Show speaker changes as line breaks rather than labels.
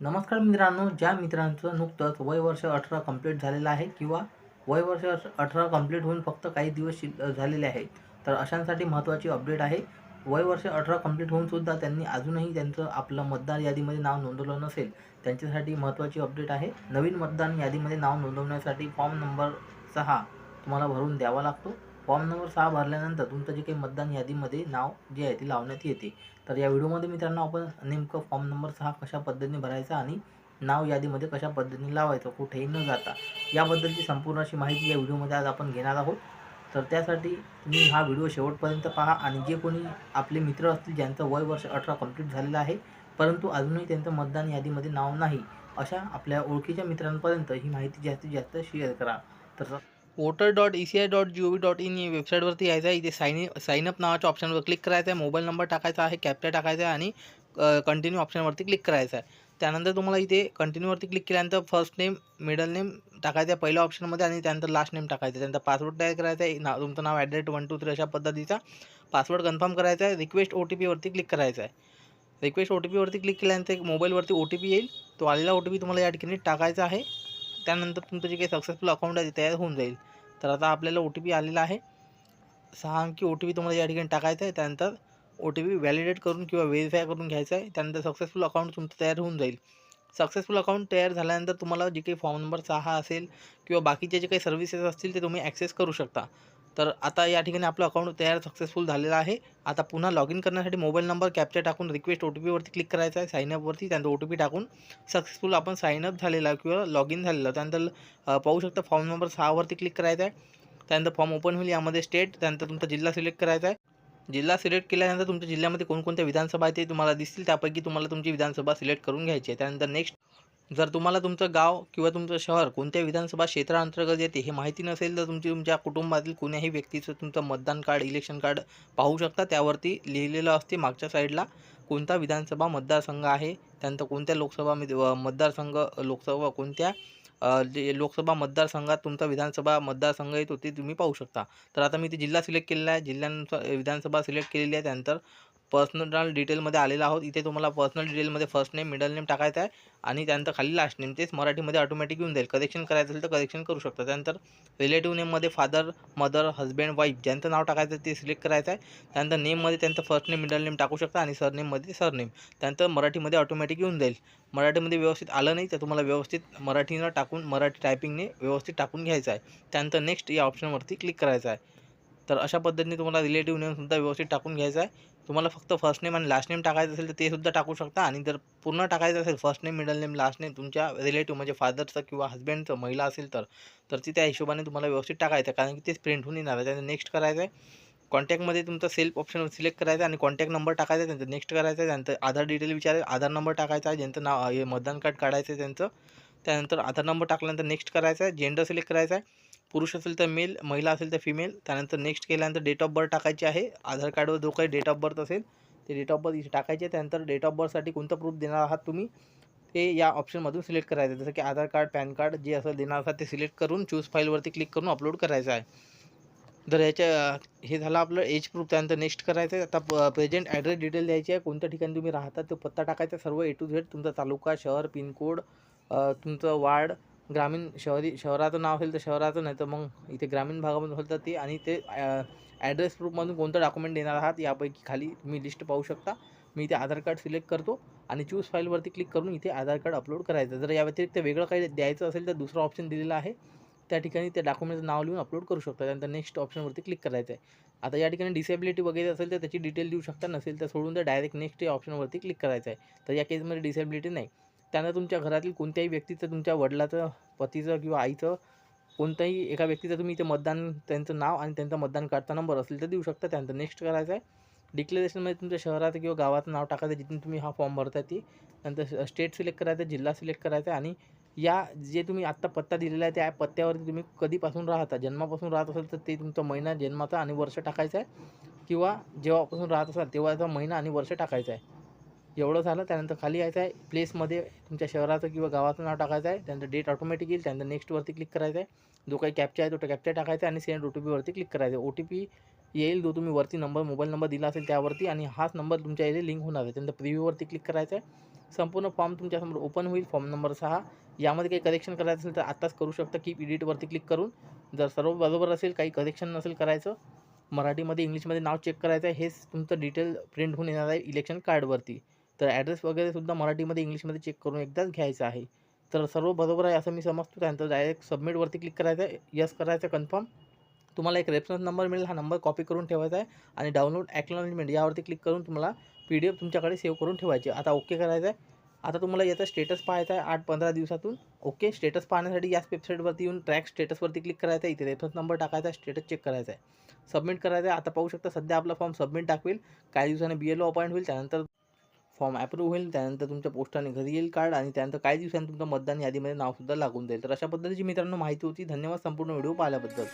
नमस्कार मित्रांनो ज्या मित्रांचं नुकतंच वय वर्ष अठरा कंप्लीट झालेलं आहे किंवा वय वर्ष अठरा कंप्लीट होऊन फक्त काही दिवस शिल झालेले आहेत तर अशांसाठी महत्त्वाची अपडेट आहे. वय वर्ष अठरा कंप्लीट होऊनसुद्धा त्यांनी अजूनही त्यांचं आपलं मतदार यादीमध्ये नाव नोंदवलं नसेल त्यांच्यासाठी महत्त्वाची अपडेट आहे. नवीन मतदान यादीमध्ये नाव नोंदवण्यासाठी फॉर्म नंबर सहा तुम्हाला भरून द्यावा लागतो. फॉर्म नंबर सहा भरल्यानंतर तुमचं जे काही मतदान यादीमध्ये नाव जे आहे ते लावण्यात येते. तर या व्हिडिओमध्ये मित्रांनो आपण नेमकं फॉर्म नंबर सहा कशा पद्धतीने भरायचा आणि नाव यादीमध्ये कशा पद्धतीने लावायचं कुठेही न जाता. याबद्दलची संपूर्ण अशी माहिती या व्हिडिओमध्ये आज आपण घेणार आहोत. तर त्यासाठी तुम्ही हा व्हिडिओ शेवटपर्यंत पहा आणि जे कोणी आपले मित्र असतील ज्यांचं वय वर्ष अठरा कंप्लीट झालेलं आहे परंतु अजूनही त्यांचं मतदान यादीमध्ये नाव नाही अशा आपल्या ओळखीच्या मित्रांपर्यंत ही माहिती जास्तीत जास्त शेअर करा. तर voter dot E C I dot G O V dot in या वेबसाईटवरती यायचं आहे. इथे साईन साईन अप नावाच्या ऑप्शनवर क्लिक करायचं आहे. मोबाईल नंबर टाकायचा आहे कॅप्चा टाकायचा आहे आणि कंटिन्यू ऑप्शनवरती क्लिक करायचं आहे. त्यानंतर तुम्हाला इथे कंटिन्यूवरती क्लिक केल्यानंतर फर्स्ट नेम मिडल नेम टाकायचं आहे पहिल्या ऑप्शनमध्ये आणि त्यानंतर लास्ट नेम टाकायचं आहे. त्यानंतर पासवर्ड तयार करायचा आहे. ना तुमचं नाव ॲट वन टू थ्री अशा पद्धतीचा पासवर्ड कन्फर्म करायचा आहे. रिक्वेस्ट ओ टी पीवरती क्लिक करायचं आहे. रिक्वेस्ट ओ टी पीवरती क्लिक केल्यानंतर एक मोबाईलवरती ओ टी पी येईल. तो आलेला ओ टी पी तुम्हाला या ठिकाणी टाकायचा आहे. त्यानंतर तुमचं जे काही सक्सेसफुल अकाउंट आहे ते तयार होऊन जाईल. तर आता आपल्याला ओ टी पी आलेला आहे. सहा अंकी ओ टी पी तुम्हाला या ठिकाणी टाकायचा आहे. त्यानंतर ओ टी पी व्हॅलिडेट करून किंवा व्हेरीफाय करून घ्यायचा आहे. त्यानंतर सक्सेसफुल अकाउंट तुमचं तयार होऊन जाईल. सक्सेसफुल अकाउंट तयार झाल्यानंतर तुम्हाला जे काही फॉर्म नंबर सहा असेल किंवा बाकीचे जे काही सर्व्हिसेस असतील ते तुम्ही ॲक्सेस करू शकता. तर आता या ठिकाणी आपलं अकाउंट तयार सक्सेसफुल झालेलं आहे. आता पुन्हा लॉग इन करण्यासाठी मोबाईल नंबर कॅप्चर टाकून रिक्वेस्ट ओ टी पीवरती क्लिक करायचा आहे. साईनअपवरती त्यानंतर ओ टी पी टाकून सक्सेसफुल आपण साईनअप झालेला किंवा लॉग इन झालेलं. त्यानंतर पाहू शकता फॉर्म नंबर सहावरती क्लिक करायचा आहे. त्यानंतर फॉर्म ओपन होईल. यामध्ये स्टेट त्यानंतर तुमचा जिल्हा सिलेक्ट करायचा आहे. जिल्हा सिलेक्ट केल्यानंतर तुमच्या जिल्ह्यामध्ये कोणकोणत्या विधानसभा आहेत ते तुम्हाला दिसतील. त्यापैकी तुम्हाला तुमची विधानसभा सिलेक्ट करून घ्यायची आहे. त्यानंतर नेक्स्ट जर तुम्हाला तुमचं गाव किंवा तुमचं शहर कोणत्या विधानसभा क्षेत्राअंतर्गत येते हे माहिती नसेल तर तुमची तुमच्या कुटुंबातील कोण्याही व्यक्तीचं तुमचं मतदान कार्ड इलेक्शन कार्ड पाहू शकता. त्यावरती लिहिलेलं असते मागच्या साईडला कोणता विधानसभा मतदारसंघ आहे त्यानंतर कोणत्या लोकसभा मतदारसंघ लोकसभा कोणत्या जे लोकसभा मतदारसंघात तुमचा विधानसभा मतदारसंघ येतो ते तुम्ही पाहू शकता. तर आता मी ते जिल्हा सिलेक्ट केलेला आहे. जिल्ह्यानुसार विधानसभा सिलेक्ट केलेली आहे. त्यानंतर पर्सनल डिटेलमध्ये आलेला आहोत. इथे तुम्हाला पर्सनल डिटेलमध्ये फर्स्ट नेम मिडल नेम टाकायचं आहे आणि त्यानंतर खाली लास्ट नेम तेच मराठीमध्ये ऑटोमॅटिक येऊन जाईल. करेक्शन करायचं असेल तर करेक्शन करू शकता. त्यानंतर रिलेटिव्ह नेममध्ये फादर मदर हजबंड वाईफ ज्यांचं नाव टाकायचं आहे ते सिलेक्ट करायचं आहे. त्यानंतर नेममध्ये त्यांचं फर्स्ट नेम मिडल नेम टाकू शकता आणि सरनेममध्ये सरनेम त्यानंतर मराठीमध्ये ऑटोमॅटिक येऊन जाईल. मराठीमध्ये व्यवस्थित आलं नाही तर तुम्हाला व्यवस्थित मराठीनं टाकून मराठी टायपिंगने व्यवस्थित टाकून घ्यायचं आहे. त्यानंतर नेक्स्ट या ऑप्शनवरती क्लिक करायचं आहे. तर अशा पद्धतीने तुम्हाला रिलेटिव्ह नेमसुद्धा व्यवस्थित टाकून घ्यायचं आहे. तुम्हाला फक्त फर्स्ट नेम आणि लास्ट नेम टाकायचं असेल तर ते सुद्धा टाकू शकता. आणि जर पूर्ण टाकायचं असेल first name middle name last name तुमच्या रिलेटिव्ह म्हणजे फादरचं किंवा हस्बंडचं महिला असेल तर तर ती त्या हिशोबाने तुम्हाला व्यवस्थित टाकायचं. आहे कारण की तेच प्रिंट होऊन येणार आहे. त्यानंतर नेक्स्ट करायचं आहे. कॉन्टॅक्टमध्ये तुमचा सेल्फ ऑप्शन सिलेक्ट करायचा आहे आणि कॉन्टॅक्ट नंबर टाकायचा आहे त्यांचं नेक्स्ट करायचं आहे. त्यानंतर आधार डिटेल विचारायचं आधार नंबर टाकायचा आहे. ज्यांचं नाव हे मतदान कार्ड काढायचं आहे त्यांचं. त्यानंतर आधार नंबर टाकल्यानंतर नेक्स्ट करायचं आहे. जेंडर सिलेक्ट करायचा आहे. पुरुष असेल तर मेल महिला असेल तर फिमेल त्यानंतर नेक्स्ट केल्यानंतर डेट ऑफ बर्थ टाकायची आहे. आधार कार्डवर जो काही डेट ऑफ बर्थ असेल ते डेट ऑफ बर्थ इथे टाकायचे आहे. त्यानंतर डेट ऑफ बर्थसाठी कोणतं प्रूफ देणार आहात तुम्ही? ते या ऑप्शनमधून सिलेक्ट करायचं आहे. जसं की आधार कार्ड पॅन कार्ड जे असं देणार आहात ते सिलेक्ट करून चूज फाईलवरती क्लिक करून अपलोड करायचं आहे. जर याच्या हे झालं आपलं एज प्रूफ त्यानंतर नेक्स्ट करायचं आहे. आता प्रेझेंट ॲड्रेस डिटेल द्यायची आहे. कोणत्या ठिकाणी तुम्ही राहता तो पत्ता टाकायचा सर्व ए टू झेड तुमचा तालुका शहर पिनकोड तुमचं वार्ड ग्रामीण शहरी शहराचं नाव असेल तर शहराचं नाही तर मग इथे ग्रामीण भागामध्ये असेल तर ते आणि ते ॲड्रेस प्रूफमधून कोणतं डॉक्युमेंट देणार आहात यापैकी खाली तुम्ही लिस्ट पाहू शकता. मी इथे आधार कार्ड सिलेक्ट करतो आणि चूज फाईलवरती क्लिक करून इथे आधार कार्ड अपलोड करायचं. जर या व्यतिरिक्त वेगळं काही द्यायचं असेल तर दुसरा ऑप्शन दिलेला आहे. त्या ठिकाणी त्या डॉक्युमेंटचं नाव लिहून अपलोड करू शकता. त्यानंतर नेक्स्ट ऑप्शनवरती क्लिक करायचं आहे. आता या ठिकाणी डिसेबिलिटी वगैरे असेल तर त्याची डिटेल देऊ शकता. नसेल तर सोडून तर डायरेक्ट नेक्स्ट या ऑप्शनवरती क्लिक करायचं आहे. तर या केसमध्ये डिसेबिलिटी नाही. त्यानं तुमच्या घरातील कोणत्याही व्यक्तीचं तुमच्या वडिलाचं पतीचं किंवा आईचं कोणत्याही एका व्यक्तीचं तुम्ही इथे मतदान त्यांचं नाव आणि त्यांचा मतदान कार्डचा नंबर असेल तर देऊ शकता. त्यानंतर नेक्स्ट करायचं आहे. डिक्लेरेशनमध्ये तुमच्या शहराचं किंवा गावाचं नाव टाकायचं जिथून तुम्ही हा फॉर्म भरताय ती. नंतर स्टेट सिलेक्ट करायचं आहे जिल्हा सिलेक्ट करायचा आहे आणि या जे तुम्ही आत्ता पत्ता दिलेला आहे त्या पत्त्यावरती तुम्ही कधीपासून राहता? जन्मापासून राहत असाल तर ते तुमचा महिना जन्माचा आणि वर्ष टाकायचं आहे. किंवा जेव्हापासून राहत असाल तेव्हाचा महिना आणि वर्ष टाकायचं आहे. एवढं झालं त्यानंतर खाली यायचं आहे. प्लेसमध्ये तुमच्या शहराचं किंवा गावाचं नाव टाकायचं आहे. त्यानंतर डेट ऑटोमॅटिक येईल. त्यानंतर नेक्स्टवरती क्लिक करायचं आहे. जो काही कॅप्चा आहे तो कॅप्चा टाकायचा आहे आणि सेंड ओ टी पीवरती क्लिक करायचं ओ टी पी येईल जो तुम्ही वरती नंबर मोबाईल नंबर दिला असेल त्यावरती आणि हाच नंबर तुमच्या इथे लिंक होणार आहे. त्यानंतर प्रिव्ह्यूवरती क्लिक करायचं आहे. संपूर्ण फॉर्म तुमच्यासमोर ओपन होईल फॉर्म नंबर सहा. यामध्ये काही करेक्शन करायचं असेल तर आत्ताच करू शकता. की इडिटवरती क्लिक करून. जर सर्व बरोबर असेल काही करेक्शन नसेल करायचं मराठीमध्ये इंग्लिशमध्ये नाव चेक करायचं आहे. हेच तुमचं डिटेल प्रिंट होऊन येणार आहे इलेक्शन कार्डवरती तर ॲड्रेस वगैरे सुद्धा मराठीमध्ये इंग्लिशमध्ये चेक करून एकदाच घ्यायचं आहे. तर सर्व बरोबर आहे असं मी समजतो. त्यानंतर डायरेक्ट सबमिटवरती क्लिक करायचं आहे. यस करायचं कन्फर्म तुम्हाला एक रेफरन्स नंबर मिळेल. हा नंबर कॉपी करून ठेवायचा आहे. आणि डाउनलोड ॲक्नॉलेजमेंट यावरती क्लिक करून तुम्हाला पी डी एफ तुमच्याकडे सेव्ह करून ठेवायची आता ओके करायचं आहे. आता तुम्हाला याचा स्टेटस पाहायचा आहे आठ पंधरा दिवसातून. ओके स्टेटस पाहण्यासाठी याच वेबसाईटवरती येऊन ट्रॅक स्टेटसवरती क्लिक करायचं आहे. इथे रेफरन्स नंबर टाकायचा आहे स्टेटस चेक करायचा आहे. सबमिट करायचं आहे. आता पाहू शकता सध्या आपला फॉर्म सबमिट दाखवेल. काही दिवसाने बी एल ओ अपॉइंट होईल. त्यानंतर फॉर्म अप्रूव्ह होईल त्यानंतर तुमच्या पोस्टाने घरी येईल कार्ड आणि त्यानंतर काही दिवसांनी तुमचं मतदान यादीमध्ये नावसुद्धा लागून जाईल. तर अशा पद्धतीची मित्रांनो माहिती होती. धन्यवाद संपूर्ण व्हिडिओ पाहिल्याबद्दल.